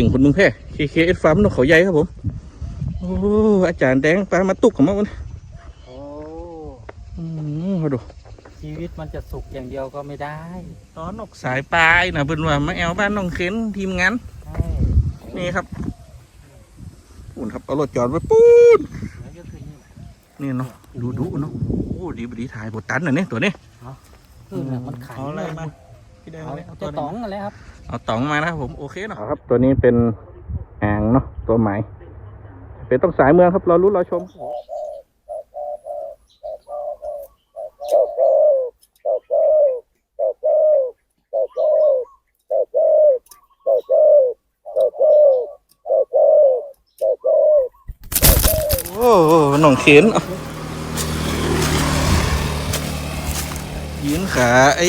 ครับเก่งคนเมึงแพร่ KKS ฟาร์มนกเขาใหญ่ครับผม โอ้อาจารย์แดงปลามาตุกของมันวะเนี่ยโอ้อืมเขาดูชีวิตมันจะสุขอย่างเดียวก็ไม่ได้ตอนนกสายปลายนะเพิ่นว่ามาแอวบ้านน้องเข็นทีมงานใช่นี่ครับปูนครับเอารถจอดไว้ปูนแล้วก็คือนี่นี่เนาะดูดูเนาะโอ้ดีบดีถ่ายบทตันน่ะเนี่ยตัวนี้คือน่ะมันขันเอาอะไรมาพี่แดงเอาเอาจะตองอะไรครับ เอาต๋องมานะครับผมโอเคเนาะครับ ตัวนี้เป็นอ่างเนาะตัวใหม่เป็นต้องสายเมืองครับรอรู้รอชมโอ้โหหน่องเข็นเอายืนขาไอ้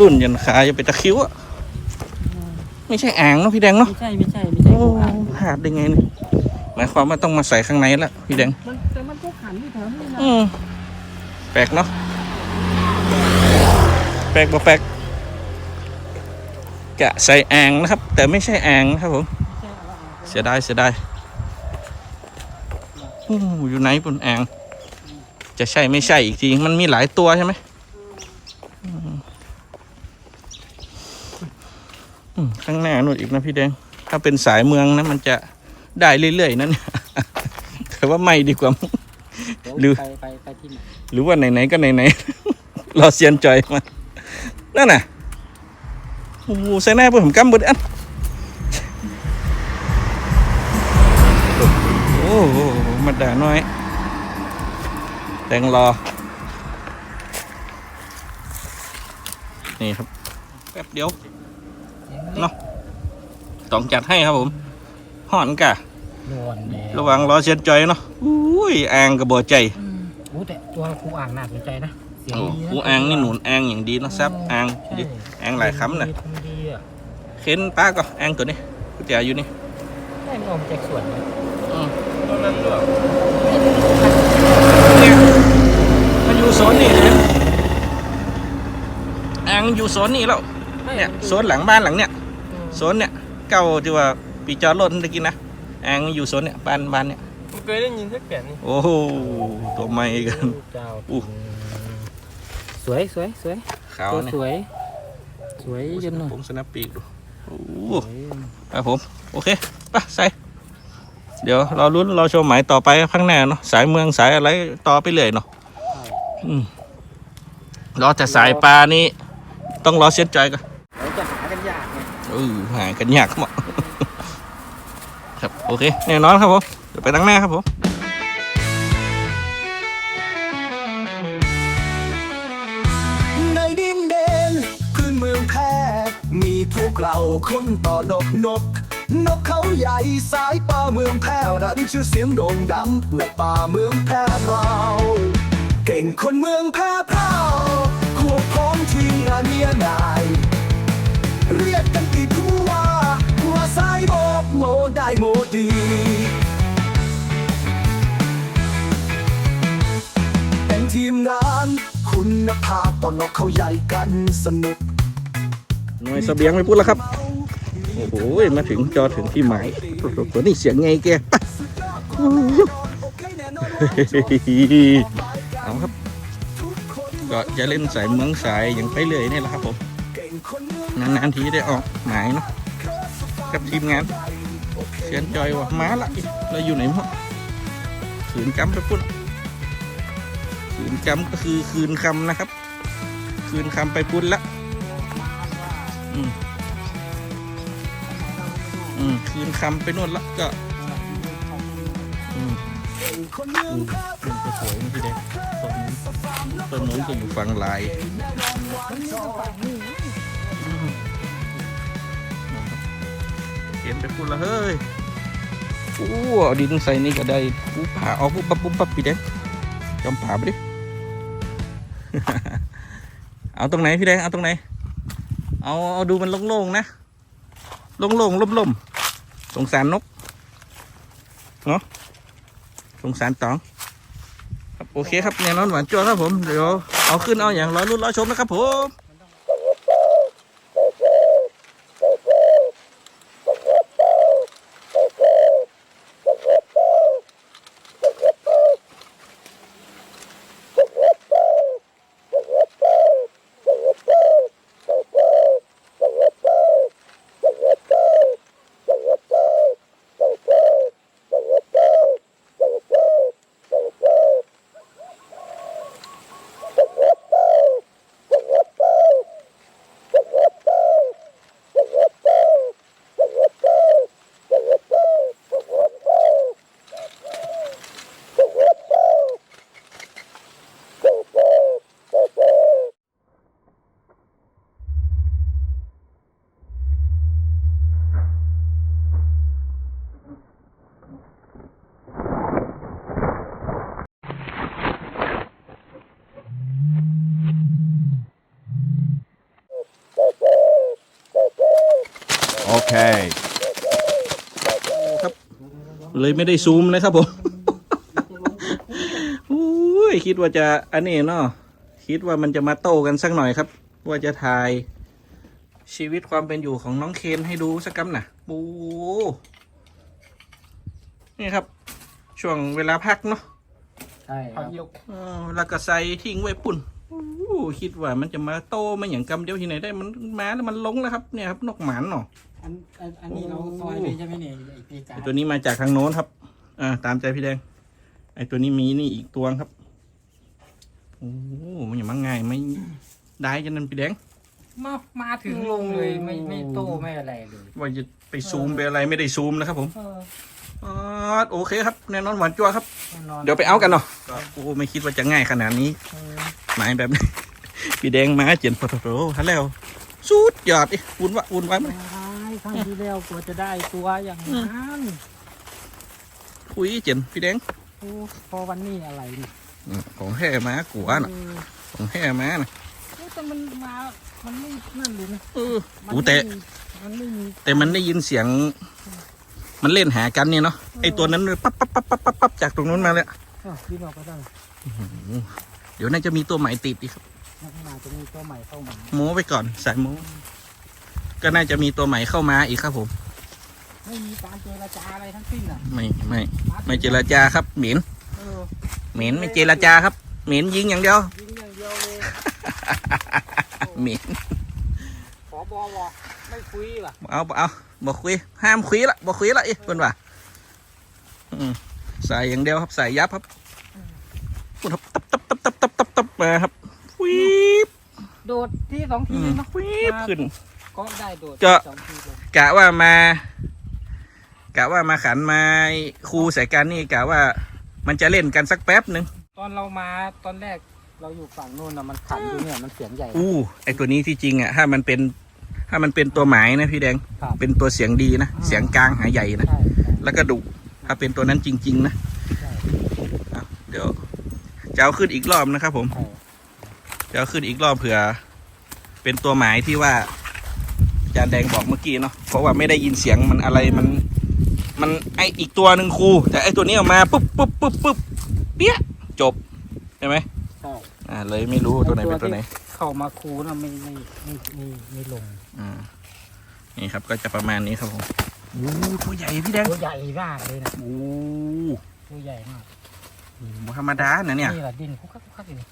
รุ่นยันขาจะเป็นตะคริวอะไม่ใช่อ่างเนาะพี่แดงเนาะไม่ใช่ไม่ใช่ไม่ใช่โอ้กูอ่านพลาดได้ไงเนี่ยหมายความว่าต้องมาใส่ข้างในละพี่แดงมันแต่มันก็ขันที่แถวนี้นะอืมแปลกเนาะแปลกบ่แปลกกะใส่อ่างนะครับ แต่ไม่ใช่อ่างนะครับผมไม่ใช่อะไรอะเสียดายเสียดายอู้อยู่ไหนบนอ่างจะใช่ไม่ใช่อีกทีมันมีหลายตัวใช่ไหมอืมอืม ข้างหน้านู่นอีกนะพี่แดง ถ้าเป็นสายเมืองนะมันจะได้เรื่อยๆนั่นแต่ว่าไม่ดีกว่าเดี๋ยวหรือไปไปไปที่ไหนหรือว่าไหนๆก็ไหนๆรอเซียนจอยมานั่นน่ะโอ้โหใส่หน้าเพื่อผมกำบดอันโอ้โหมาด่าน้อย แตงรอ นี่ครับ แป๊บเดียว เนาะต้องจัดให้ครับผมห่อนกะนวลแนวระวังรอเซียนจอยเนาะอุ้ยอ่างกระบอกใจอืมโอ้แต่ตัวครูอ่างน่าสนใจนะเสียงโอ้ดีะหูอ่างนี่หนุนอ่างอย่างดีเนาะแซบอ่างใช่ดิอ่างหลายคำนะทำดีอะเข็นป้าก็อ่างตัวนี้กุญแจอยู่นี่ใช่มันออกมาจากสวนนะอืมตอนนั้นด้วยเนี่ยมันอยู่โซนนี่เลยอ่างอยู่โซนนี่แล้วเนี่ยโซนหลังบ้านหลังเนี่ย โซนเนี่ยเก่าที่ว่าปีจอดรถตะกี้นะอ่างอยู่โซนเนี่ยบ้านบ้านเนี่ยผมเคยได้ยินสักแก่นนี่โอ้โหตัวใหม่กันเจ้าอู้สวยสวยสวยขาวตัวเนี่ยสวย สวยจนหน่อยผมสนับปีกดูโอ้โหสวยครับผมโอเคไปใส่เดี๋ยวเราลุ้นเราชมหมายต่อไปข้างหน้าเนาะสายเมืองสายอะไรต่อไปเลยเนาะอืมรอแต่สายปลานี่ต้องรอเสียใจกันเราจะหา กันยากไงเออหากันยากมั้งครับโอเคแน่นอนครับผมเดี๋ยวไปตั้งหน้าครับผมในดินแดนพื้นเมืองแพร่มีพวกเราคนต่อดอกนกนกเขาใหญ่สายป่าเมืองแพร่รันชื่อเสียงโด่งดังและป่าเมืองแพร่เราเก่งคนเมืองแพร่เผาควบพร้อมทีมงานเมียนาย โมได้โมดีเป็นทีมงานคุณภาพตอนนกเขาใหญ่กันสนุกหน่วยเสบียงไม่พูดแล้วครับ โอ้โหมาถึงจอถึงที่หมายตัวนี้เสียงไงแกไปเอาครับ ก็จะเล่นสายเมืองสายอย่างไปเลยนี่แหละครับผม นานๆทีได้ออกหมายเนาะกับทีมงาน เชียนจอยว่ามาละเราอยู่ไหนมั้งขืนกำไปพุ่นขืนกำก็คือคืนคำนะครับ คืนคำไปพุ่นละอืมอืมคืนคำไปนู่นละก็อืมอืมต้นก็สวยนะพี่เด็กต้นนู้นต้นนู้นก็อยู่ฝั่งลายเห็นไปพุ่นละเฮ้ย โอ้เอาดินใส่นี่ก็ได้ปูผ่าเอาปุ๊บปั๊บปุ๊บปั๊บพี่เด็กจอมผ่าไปดิ เอาตรงไหนพี่แดงเอาตรงไหน เอาเอาดูมันโล่งๆนะ โล่งๆล่มๆสงสารนก เนาะสงสารตองครับโอเคครับแน่นอนหวานจ้วครับผม เดี๋ยวเอาขึ้นเอาอย่างร้อยรุ่นร้อยชมนะครับผม เลยไม่ได้ซูมเลยครับผมอุ้ยคิดว่าจะอันนี้เนาะคิดว่ามันจะมาโต้กันสักหน่อยครับ ว่าจะถ่ายชีวิตความเป็นอยู่ของน้องเคนให้ดูสักกำน่ะโอ้นี่ครับ ช่วงเวลาพักเนาะใช่ครับเออแล้วก็ใส่ทิ้งไว้ปุ่นโอ้คิดว่ามันจะมาโตมาอย่างกำเดียวที่ไหนได้มันมาแล้วมันลงแล้วครับเนี่ยครับนกหมานเนาะ อันอันอันนี้เราซอยเลยใช่ไหมเนี่ยไอ้ปีกาไอตัวนี้มาจากทางโน้นครับ อ่า ตามใจพี่แดง ไอตัวนี้มีนี่อีกตัวครับ โอ้โหมันอย่างมังง่ายไม่ได้จังนั้นพี่แดง มามาถึงลงเลยไม่ไม่โตไม่อะไรเลยว่าจะไปซูมไปอะไรไม่ได้ซูมนะครับผมเอออ๋อโอเคครับแน่นอนหวานจัวครับแน่นอนเดี๋ยวไปเอากันเนาะโอ้ไม่คิดว่าจะง่ายขนาดนี้เออหมายแบบนี้พี่แดงมาเจียนโปรโตฮัลแล้วสุดยอดดิวุ่นวะวุ่นวายไหมไอ้ค รั้งที่แล้วกว่าจะได้ตัวอย่างนั้นคุยเจียนพี่แดงโอ้พอวันนี้อะไรนี่อืมของแห่มากัวน่ะเออของแห่มาน่ะเอ้ยแต่มันมามันไม่นั่นเลยนะเออมันโอ้ไม่แต่มีมันไม่มีแต่มันได้ยินเสียง มันเล่นหากันเนี่ยเนาะไอตัวนั้นเลยปั๊บปั๊บปั๊บปั๊บปั๊บปั๊บจากตรงนู้นมาเลยอ้าวบินออกไปได้เดี๋ยวน่าจะมีตัวใหม่ติดอีกครับนักมาจะมีตัวใหม่เข้ามาโม้ไปก่อนสายโม้ ก็น่าจะมีตัวใหม่เข้ามาอีกครับผม ไม่มีการเจรจาอะไรทั้งสิ้นอะไม่ไม่ไม่เจรจาครับเหม็นเออเหม็นไม่เจรจาครับเหม็นยิงอย่างเดียวยิงอย่างเดียวเลยเหม็นขอบอบอกไม่คุยว่ะเอาเอาบอกคุยห้ามคุยละบอกคุยละเอ้เพื่อนว่าอืมใส่อย่างเดียวครับใส่ยับครับพูดครับตับตับตับตับตับตับตับมาครับวิบโดดที่สองอืทีมเนาะวิบขึ้น ก็ได้โดดจะสองทีเลยกะว่ามากะว่ามาขันมาครูใส่กันนี่กะว่ามันจะเล่นกันสักแป๊บหนึ่งตอนเรามาตอนแรกเราอยู่ฝั่งนู้นนะมันขันอยู่เนี่ยมันเสียงใหญ่ อู้ไอตัวนี้ที่จริงอะถ้ามันเป็นถ้ามันเป็นตัวหมายนะพี่แดงครับเป็นตัวเสียงดีนะอ่า เสียงกลางหาใหญ่นะใช่ใช่แล้วก็ดุถ้าเป็นตัวนั้นจริง ๆ นะใช่อะเดี๋ยวจะเอาขึ้นอีกรอบนะครับผม ใช่จะเอาขึ้นอีกรอบเผื่อ เป็นตัวหมายที่ว่าอา จารย์แดงบอกเมื่อกี้เนาะเพราะว่าไม่ได้ยินเสียงมันอะไรมัน มันไออีกตัวหนึ่งครูแต่ไอตัวนี้ออกมาปุ๊บปุ๊บปุ๊บปุ๊บเปี้ยจบใช่ไหมใช่อ่าเลยไม่รู้ตัวไหนเป็นตัวไหนเข้ามาคูนะไม่ไม่ไม่ไม่ไม่ลงอ่านี่ครับก็จะประมาณนี้ครับผมโอ้ตัวใหญ่พี่แดงตัวใหญ่มากเลยนะโอ้ตัวใหญ่มากบ่ธรรมดานะเนี่ยนี่แหละดินคุกคักคุกคักอยู่นี่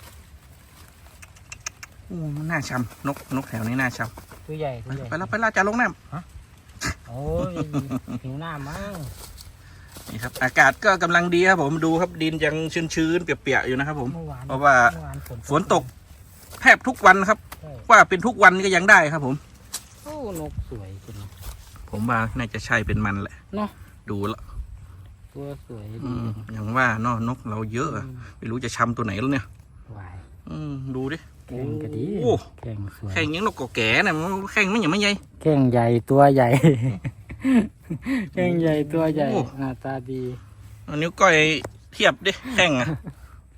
โอ้มันน่าช้ำนกนกแถวนี้น่าช้ตัวใหญ่ตัวใหญ่ำไปแล้วไปแล้วจะลงน้โอ้ยหิวหน้ามั้งำนี่ครับ อากาศก็กำลังดีครับผมดูครับดินยังชื้นๆเปียกๆอยู่นะครับผมเมื่อวานเพราะว่าเมื่อวานฝนตกแทบทุกวันครับใช่ว่าเป็นทุกวันก็ยังได้ครับผมโอ้นกสวยจริงผมว่าน่าจะใช่เป็นมันแหละเนาะดูแล้วตัวสวยอืดีมอย่างว่าเนาะนกเราเยอะอะไม่รู้จะช้ำตัวไหนแล้วเนี่ยวายอืมดูดิ แข่งก็ดีโอ้ แข่งสวยแข่งยังนกกอแก่น่ะมันแข่งไม่อย่างไม่ใหญ่ แข่งใหญ่ตัวใหญ่ แข่งใหญ่ตัวใหญ่โอ้ หน้าตาดีเอานิ้วก้อยเทียบดิแข่งอะ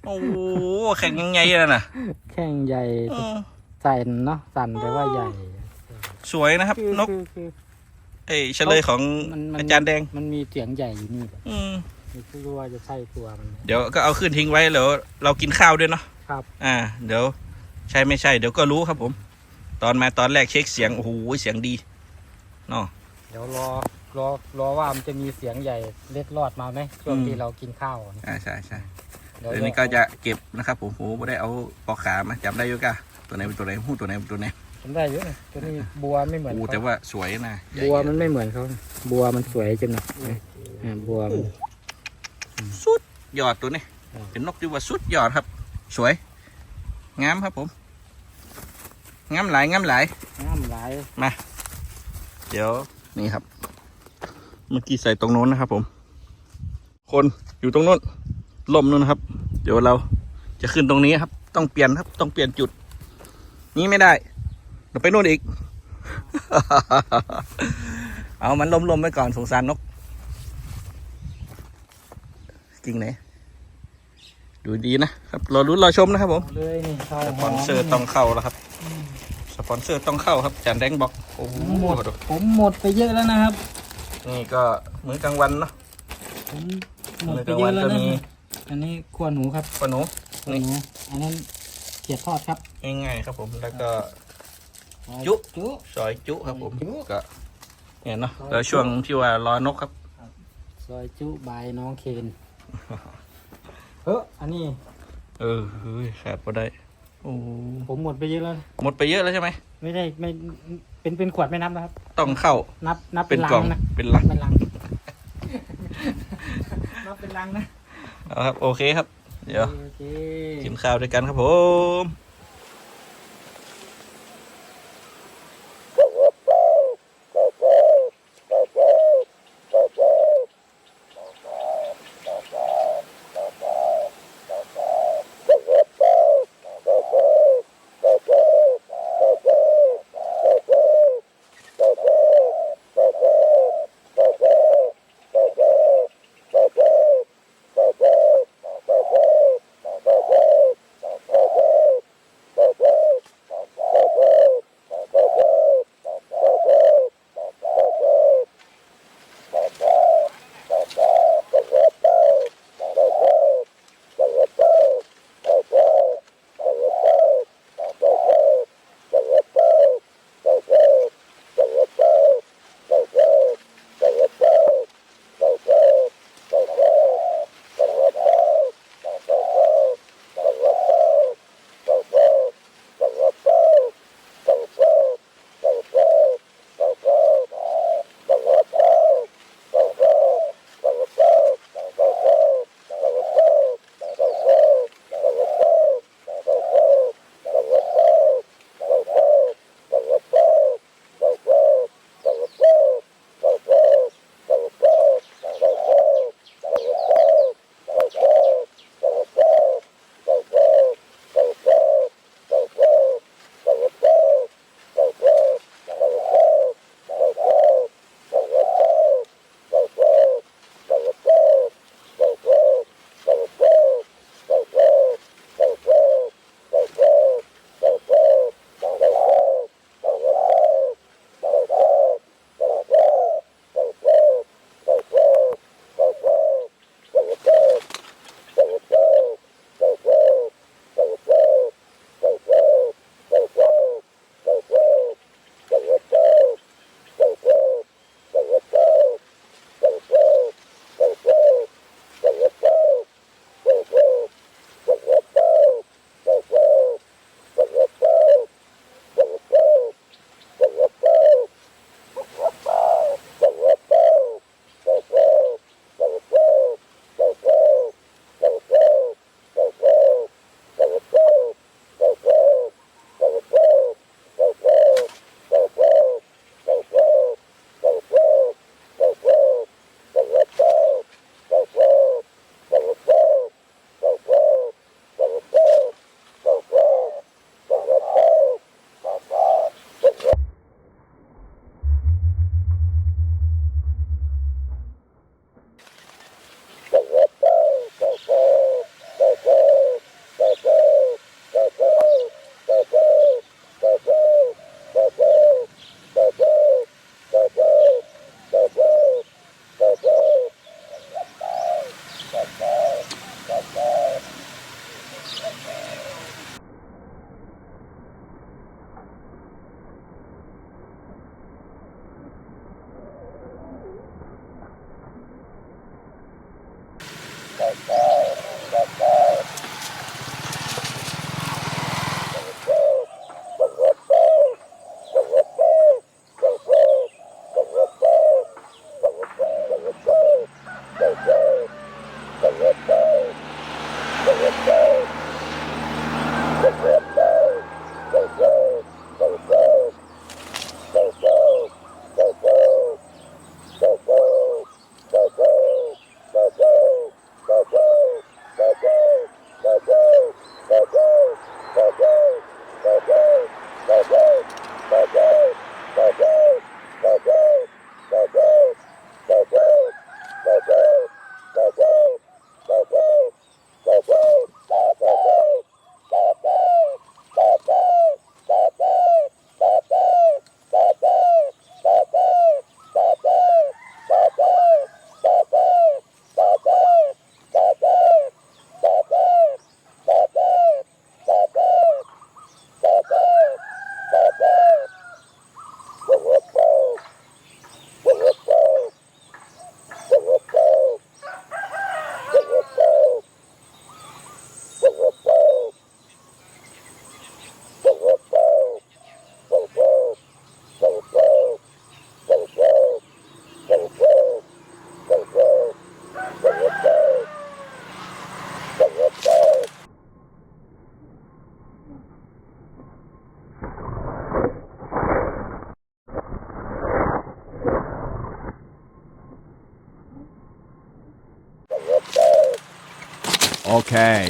โอ้โหแข่งยังไงอะน่ะแข่งใหญ่อืมสั่นเนาะสั่นแต่ว่าใหญ่สวยนะครับคือนกคือคือ เอ้ยเฉลยของมันมัน อาจารย์แดง มันมีเสียงใหญ่อยู่นี่แหละอืมไม่รู้ว่าจะใช่ตัวมันไหม เดี๋ยวก็เอาขึ้นทิ้งไว้แล้วเรากินข้าวด้วยเนาะครับ อ่า เดี๋ยว ใช่ไม่ใช่เดี๋ยวก็รู้ครับผม ตอนมาตอนแรกเช็คเสียงโอ้โหเสียงดีเนาะเดี๋ยวรอรอรอว่ามันจะมีเสียงใหญ่เล็ดลอดมาไหมช่วงอืมที่เรากินข้าวเนี่ยอ่าใช่ใช่เดี๋ยวเดี๋ยวนี้ก็จะเก็บนะครับ ผมโอ้โหไม่ได้เอาปอกขามาจับได้อยุ่กะตัวไหนเป็นตัวไหนหูตัวไหนเป็นตัวไหนผมได้เยอะนะตัวนี้บัวไม่เหมือนโอ้เขาแต่ว่าสวยนะใหญ่บัวมันไม่เหมือนเขานะบัวมันสวยจังนะอ่าบัวมันสุดยอดตัวนี้อืมเป็นนกที่ว่าสุดยอดครับ สวย งามครับผมงามหลายงามหลายงามหลายเดี๋ยวนี่ครับ เมื่อกี้ใส่ตรงโน้นนะครับผม คนอยู่ตรงโน้นล่มนู้นนะครับ เดี๋ยวเราจะขึ้นตรงนี้ครับ ต้องเปลี่ยนครับ ต้องเปลี่ยนจุด นี้ไม่ได้เราไปโน่นอีก เอามันล้มๆไว้ก่อนสงสารนก กิ่งไหน ดูดีนะครับรอรุ้นรอชมนะครับผมเอาเลยนี่เข้าสปอนเซอร์ต้องเข้าแล้วครับสปอนเซอร์ต้องเข้าครับจานแดงบอกโอ้โหหมดผมหมดไปเยอะแล้วนะครับ นี่ก็มื้อกลางวันเนาะผมหมดมื้อไปกลางเยวัอะนแล้วก็นะมีอันนี้ขัวหนูครับปลาหนูขัวนี่หนูอันนั้นเขียดทอดครับง่ายๆครับผมแล้วก็จุจุซอยจุครับผมจุก็เนี่ยเนาะแล้วช่วงที่ว่ารอนกครับซอยจุบายน้องเคน เอออันนี้เออเฮ้ยขาดพอได้ โอ้ผมหมดไปเยอะแล้ว หมดไปเยอะแล้วใช่ไหม ไม่ได้ไม่เป็นเป็นขวดไม่นับนะครับ ต้องเข้า นับนับเป็เป็นนกล่ลัองงนะเป็นลังเป็นลังนับเป็นลังนะ เอาครับ โอเคครับ เดี๋ยวโอเคกินข้าวด้วยกันครับผม Okay.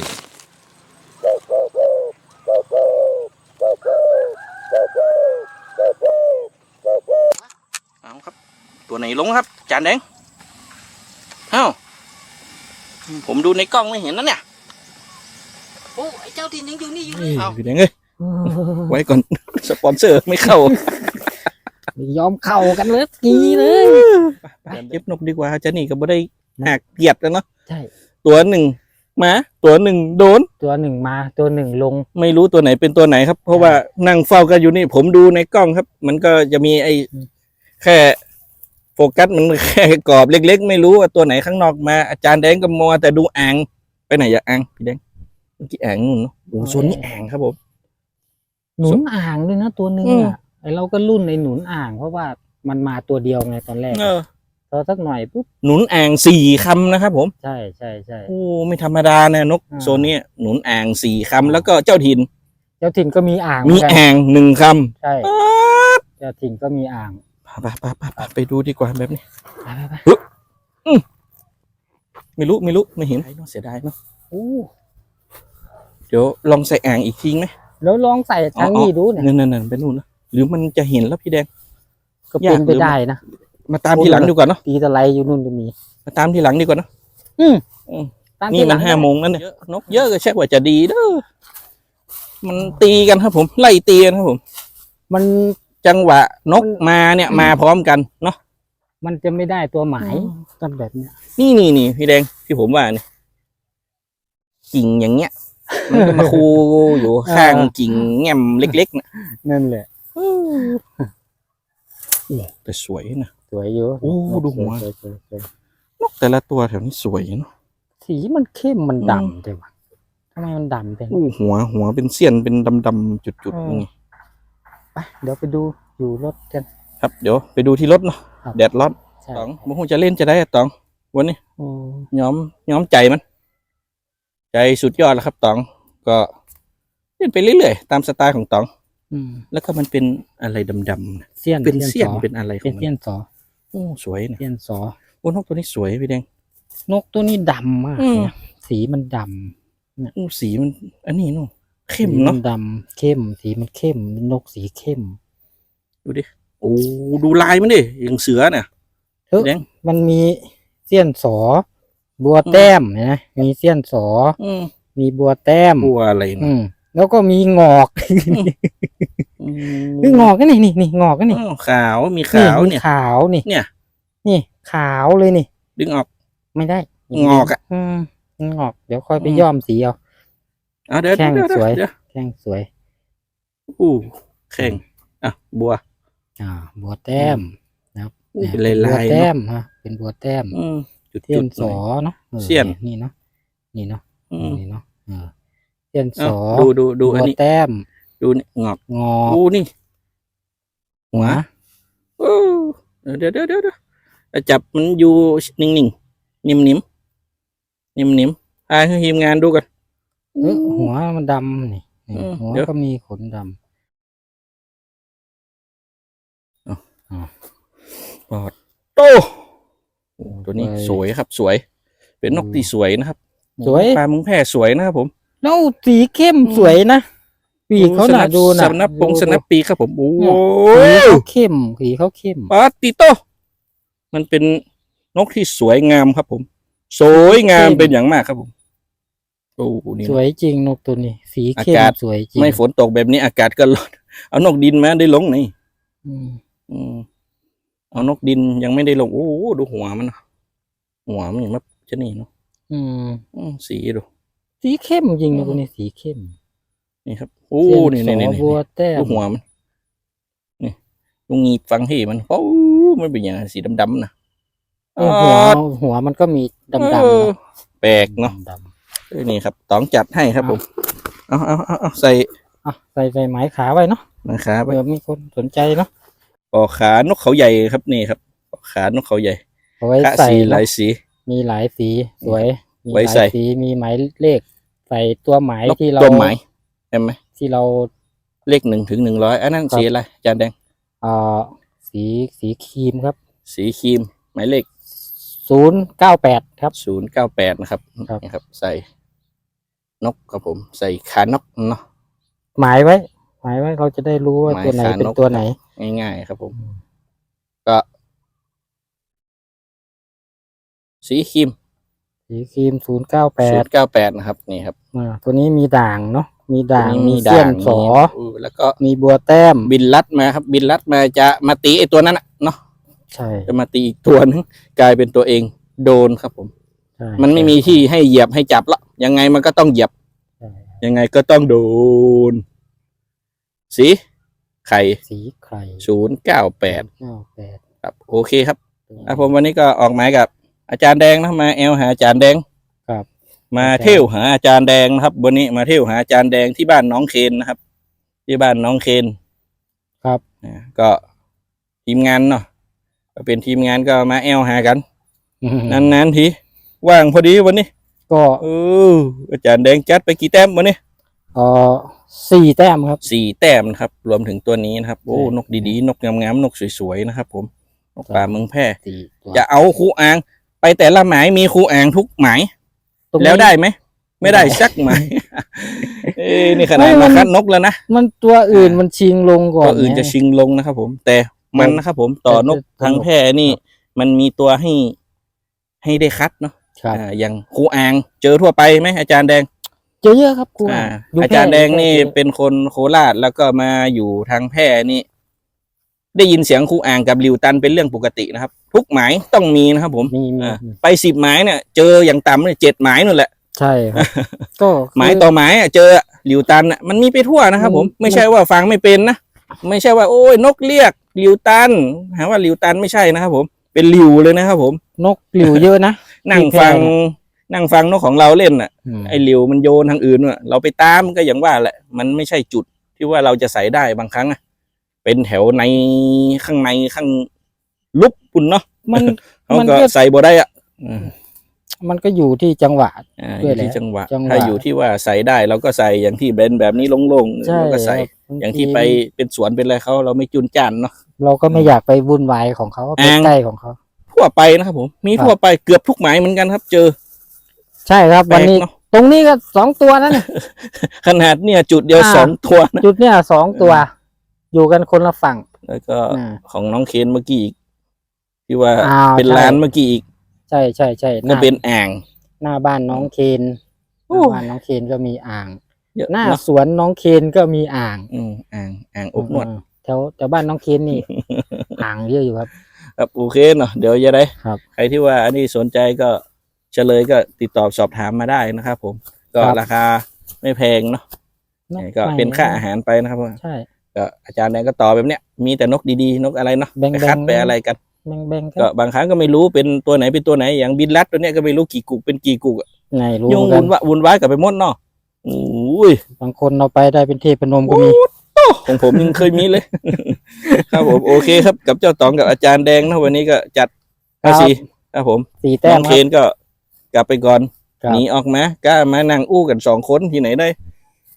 เอาครับตัวไหนลงครับจานแดงเอ้าผมดูในกล้องไม่เห็นนะเนี่ย โอ้ไอ้เจ้าถิ่นยังอยู่นี่อยู่เอ้าพี่แดงเอ้ยไว้ก่อนสปอนเซอร์ไม่เข้า ยอมเข้ากันเลยกี้เลยไปเก็บนกดีกว่าเจะนี่ก็บ่ได้หักเกียดแล้วเนาะใช่ ตัวหนึ่ง มาตัวหนึ่งโดน ตัวหนึ่งมาตัวหนึ่งลง ไม่รู้ตัวไหนเป็นตัวไหนครับ เพราะว่านั่งเฝ้ากันอยู่นี่ผมดูในกล้องครับ มันก็จะมีไอ้อืมแค่โฟกัสมันแค่กรอบเล็ก ๆ ไม่รู้ว่าตัวไหนข้างนอกมาอาจารย์แดงก็มัวแต่ดูอ่างไปไหนอย่าอ่างพี่แดงเมื่อกี้อ่างนู่นเนาะโอ้โหโซนนี้อ่างครับผมหนุนอ่างด้วยนะตัวหนึ่งอืมอะไอเราก็รุ่นในหนุนอ่างเพราะว่ามันมาตัวเดียวไงตอนแรกเออ พอสักหน่อยปุ๊บหนุนอ่างสี่คำนะครับผม ใช่ใช่ใช่ โอ้ไม่ธรรมดานะนกอ่า โซนนี้หนุนอ่างสี่คำแล้วก็เจ้าถิ่นเจ้าถิ่นก็มีอ่างมีเหอนกันอ่างหนึ่งคใช่ำป๊าดเจ้าถิ่นก็มีอ่างไปไปไปไปไปดูดีกว่าแบบนี้ ไปไปไปไม่รู้ไม่รู้ไม่เห็นเสียดายเนาะโอ้เดี๋ยวลองใส่อ่างอีกทีไหม แล้วลองใส่ทางนี้ดูเนี่ยนั่นนั่นนั่นเป็นนู่นนะหรือมันจะเห็นแล้วพี่แดง ก็เป็นไปได้นะ มาตามทีหลังดีกว่าเนาะตีตะไลอยู่นู่นก็มี มาตามทีหลังดีกว่าเนาะอืมอืมตามนี่ที่มันลังห้าโมงแล้วเนี่ยนกเยอะก็ใช่ว่าจะดีเด้อมันตีกันครับ ผมไล่ตีกันครับผม มันจังหวะนกมันมาเนี่ยมาพร้อมกันเนาะ มันจะไม่ได้ตัวหมายกันแบบเนี้ยนี่นี่นี่พี่แดงที่ผมว่าเนี่ยกิ่งอย่างเงี้ย มันก็มาคูอยู่ข้างกิ่งแง่มเล็กๆนะนั่นแหละโอ้แต่สวยนะ สวยอยู่โอ้ดูหัว สยสยสวยนกแต่ละตัวแถวนี้สวยเนาะ สีมันเข้มมันอืม ดำเลยวะทำไมมันดำเป็น อู้หัวหัวเป็นเสี้ยนเป็นดำๆจุดๆนี่ไปเดี๋ยวไปดูอยู่รถกัน ครับเดี๋ยวไปดูที่รถเนาะครับ แดดร้อนใช่ตองมึงคงจะเล่นจะได้อะตอง วันนี้โอ้ย้อมย้อมใจมัน ใจสุดยอดแล้วครับตอง ก็เล่นไปเรื่อยๆตามสไตล์ของตอง อืมแล้วก็มันเป็นอะไรดำๆนะเสี้ยนเป็นเสี้ยนสอเป็นอะไรขเป็อนงมัเสี้ยนนสอ โอ้สวยนะเสี้ยนสอโอ้นกตัวนี้สวยพี่แดง นกตัวนี้ดำมากอืมเนี่ยสีมันดโอ้สีมัน อันนี้เนาะำเข้มสีเนาะดำเข้ม สีมันเข้มเป็นนกสีเข้ม ดูดิโอ้ดูลายมันดิอย่างเสือเนี่ยเฮ้ยแดงมันมีเสี้ยนสอ บัวแต้มเห็นะมีเสี้ยนสออืมมีบัวแต้มบัวอะไรอืนะม แล้วก็มีงอกอืนี่งอกก็นี่นี่นี่งอกก็นี่อ้าวขาวมีขาวมีเนี่ยขาวนี่เนี่ย นี่ขาวเลยนี่ ดึงออกไม่ได้ งอกอะอืมงอกเดี๋ยวค่อยไปอืมย้อมสีเอาอะเดี๋ยวแข้งเดี๋ยวสวยเดี๋ยวแข้งสวยอู้แข่งอะบัว อ่า บัวแต้มนะครับอู้ยเป็นลายบัวลายแต้เนาะมฮะเป็นบัวแต้มอืมจุดเสี้ยจุนดสอเนาะออเสี้ยนนี่เนาะนี่เนาะอืมนี่เนาะเออ เสี้ยนสอะอดูดูดูอันบัวนี้แต้ม ดูนี่งอกงอกอู้นี่ หัวนะโอ้เดี๋ยวเดี๋ยวเดี๋ยวเดี๋ยวอะจับมันอยู่นิ่งนิ่งๆนิ่มนิ่มนิ่มนิ่มๆให้ทีมงานดูกันเออหัวมันดำนี่นี่อืมหัวเดี๋ยวก็มีขนดำปอดโตโอ้ตัวนี้สวยครับ สวย เป็นนกที่สวยนะครับสวยปลามึงแพร่สวยนะครับผม แล้วสีเข้มสวยนะปีกเขาหนาดูนะสนับปงสนับปีกครับผมโอ้สียเขาเข้มสีเขาเข้มปาติโต มันเป็นนกที่สวยงามครับผม สวยงามเป็นอย่างมากครับผมโอ้โหนี่สวยจริงนกตัวนี้ สีเข้มอากาศสวยจริงไม่ฝนตกแบบนี้อากาศก็ร้อนเอานกดินมาได้ลงนี่อืมอืมเอานกดินยังไม่ได้ลงโอ้โหดูหัวมันนะหัวมันอย่างแบบจะนี่เนาะอืมอืมสีดู สีเข้มจริงอืนมกตัวนี้สีเข้ม นี่ครับ โอ้เส้นี่นนี่สนี่อนี่บัวแต้มดูหัวมัน นี่ลุงงีบฟังที่มันโอ้มันเป็นอย่างนั้นสีดำๆนะเออหัวหัวมันก็มีดำๆเอนะอแปลกเนาะดำเออนี่ครับตองจัดให้ครับผม เอาเอาเอาเอาใส่ๆอะใส่ใส่ไม้ขาไว้เนาะนะครับเผื่อมีคนสนใจเนาะปอกขานกเขาใหญ่ครับนี่ครับปอกขานกเขาใหญ่เอาไว้กะใส่สีหเนลายอะสี มีหลายสีสวย มีไว้หลาใส่ยสีมีหมายเลขใส่ตัวหมายนกที่เราตัวหมายเห็นไหมที่เรา เลขหนึ่งถึงหนึ่งร้อยอันนั้นครับ สีอะไรจานแดง เอ่อสีสีครีมครับสีครีม หมายเลขศูนย์เก้าแปดครับ ศูนย์เก้าแปดนะครับครับนี่ครับ ใส่ นกครับผม ใส่ขานกเนาะ หมายไว้ หมายไว้เราจะได้รู้ว่าหมายตัวไหนขานกเป็นตัวไหน ง่ายๆครับผม ก็ สีครีม สีครีมศูนย์เก้าแปศูดนย์เก้าแปดนะครับนี่ครับตัวนี้มีด่างเนาะมีด่างตัวนี้มีมีเสี้ยด่านงสอ มีแล้วก็มีบัวแต้มบินลัดมาครับ บินลัดมาจะมาตีไอตัวนั้นน่ะเนาะใช่จะมาตีอีกตัวนึงกลายเป็นตัวเองโดนครับผม ใช่มันไม่มีที่ให้เหยียบให้จับละยังไงมันก็ต้องเหยียบ ใช่ยังไงก็ต้องโดน สีไข่สีไข่ศูนย์เก้าแปดเก้าแปดครับ โอเคครับอะผมวันนี้ก็ออกหมายกับ อาจารย์แดงนะมาแอลหาอาจารย์แดงครับ มาเที่ยวหาอาจารย์แดงนะครับ วันนี้มาเที่ยวหาอาจารย์แดงที่บ้านน้องเคนนะครับ ที่บ้านน้องเคนครับอ่าก็ทีมงานเนาะก็เป็นทีมงานก็มาแอลหากันนานๆทีว่างพอดีวันนี้ ก็เอออาจารย์แดงจัดไปกี่แต้มวันนี้เออสี่แต้มครับสี่แต้มนะครับ รวมถึงตัวนี้นะครับโอ้ใช่นกดีๆ นกงามๆนกสวยๆนะครับ ผมนกป่าเมืองแพร่สี่ตัวจะเอาครูอ่าง ไปแต่ละหมายมีครูอ่างทุกหมาย ตรงนี้ แล้วได้ไหม ไม่ได้สักหมาย เอ้ยนี่ขนาดไม่มัมาน คัดนกแล้วนะมันตัวอื่นมันชิงลงก่อนตัวอื่นไงจะชิงลงนะครับผม แต่มันนะครับผมต่อนกแต่ทางแพร่นี่ มันมีตัวให้ให้ได้คัดเนาะครับ อ่าอย่างครูอ่างเจอทั่วไปไหมอาจารย์แดง เจอเยอะครับครูอ่ายู่อาจารย์พแดงนี่เยอะเป็นคนโคราชแล้วก็มาอยู่ทางแพร่นี่ ได้ยินเสียงครูอ่างกับลิวตันเป็นเรื่องปกตินะครับ ทุกหมายต้องมีนะครับ ผมมีมีอ่ามีไปสิบหมายเนี่ย เจออย่างต่ำเนี่ยเจ็ดหมายนู่นแหละ ใช่ครับ ก็คือ หมายต่อหมายอะเจอลิวตันอะมันมีไปทั่วนะครับ ผมมัน ไม่ใช่ว่าฟังไม่เป็นนะไม่ใช่ว่าโอ้ยนกเรียกลิวตันหาว่าลิวตันไม่ใช่นะครับ ผมเป็นลิวเลยนะครับ ผมนกหลิวเยอะนะนั่งที่แพร่ฟังน่ะนั่งฟังนกของเราเล่นอะอืมไอ้หลิวมันโยนทางอื่นอะเราไปตามก็อย่างว่าแหละ มันไม่ใช่จุดที่ว่าเราจะใส่ได้บางครั้งอะ เป็นแถวในข้างในข้างลุกปุ่นเนาะมันเขามันก็ก็ ใส่บ่ได้อะอืมมันก็อยู่ที่จังหวะ อ่าอด้วยยู่แหละที่จังหวะจังหวะ ถ้าอยู่ที่ว่าใส่ได้เราก็ใส่อย่างที่เบนแบบนี้โล่งๆใช่เราก็ใส่ ครับอย่างที่บไปเป็นสวนเป็นอะไรเขาเราไม่จุนจ้านเนาะ เราก็ไม่อยากไปวุ่นวายของเขาไปอ่างใกล้ของเขา ทั่วไปนะครับผม มีครับทั่วไปเกือบทุกหมายเหมือนกันครับ เจอใช่ครับ แปลวันกนี้เนาะตรงนี้ก็สองตัวนั่น ขนาดเนี่ยจุดเดียวอ่า สองตัวนะจุดเนี้ยสองตัว อยู่กันคนละฝั่ง แล้วก็อ่า ของน้องเคนเมื่อกี้อีกที่ว่าอ้าวเป็นใช่ ร้านเมื่อกี้อีกใช่ใช่ใช่หก็น้าเป็นอ่าง หน้าบ้านน้องเคนหโอ้น้าบ้านน้องเคนก็มีอ่าง เยอะหน้าเนาะสวนน้องเคนก็มีอ่างอืมอ่างอ่างอบนวดอืมแถวแถวบ้านน้องเคนนี่ อ่างเยอะอยู่ครับ ครับโอเคเนาะเดี๋ยวจะได้ ครับ ใครที่ว่าอันนี้สนใจก็เฉลยก็ติดต่อสอบถามมาได้นะครับผม ก็ครับราคาไม่แพงเนาะก็เป็นค่าอาหารไปนะครับใช่ ก็อาจารย์แดงก็ต่อแบบเนี้ยมีแต่นกดีๆ นกอะไรเนาะแบ่งไปๆคัดไปอะไรกัน แบ่งแบ่งๆกัก็นบางครั้งก็ไม่รู้เป็นตัวไหนเป็นตัวไหนอย่างบินลัดตัวเนี้ยก็ไม่รู้กี่กุกเป็นกี่กุกอะไหนรู้ยุ่งกัวุ่นนวะวุ่นวายกับไปหมดเนาะโอ้ย บางคนเอาไปได้เป็นเทพนมก็มี ของผมยังเคยมีเลย ครับผมโอเคครับกับเจ้าตองกับอาจารย์แดงนะวันนี้ก็จัดครัอาบซีครับผมสี่แต้น้มองคเครับ นก็กลับไปก่อนครับ หนีออกมากล้ามานั่งอู้กันสองคนที่ไหนได้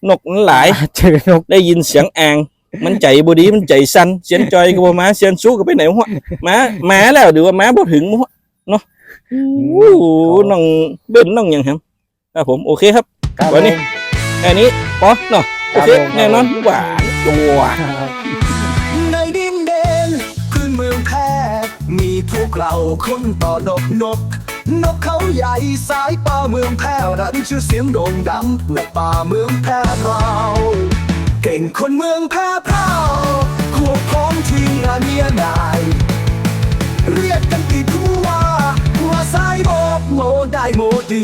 นกนั้นหลาย เจอนกได้ยินเสียงอ่าง มันใจบดีมันใจสั่นเสียงจอยก็บ่มาเสียงสู้ก็ไปไหนหัวมามาแล้วหรือว่ามาบ่ถึงหัวเนาะโอ้โหน้องเบิ้นน้องหยังครับครับผมโอเคครับครับวันนี้แค่นี้พอเนาะโอเคครับผมแน่นอนหวานตัวครับในดินแดนพื้นเมืองแพร่มีพวกเราคนต่อดกนกนกเขาใหญ่สายป่าเมืองแพร่ดันชื่อเสียงโด่งดังและป่าเมืองแพร่เรา เก่งคนเมืองแพร่เผาควบพ้องทีมงานเมียนาย เรียกกันติดหัวหัวสายบอกโมได้โมดี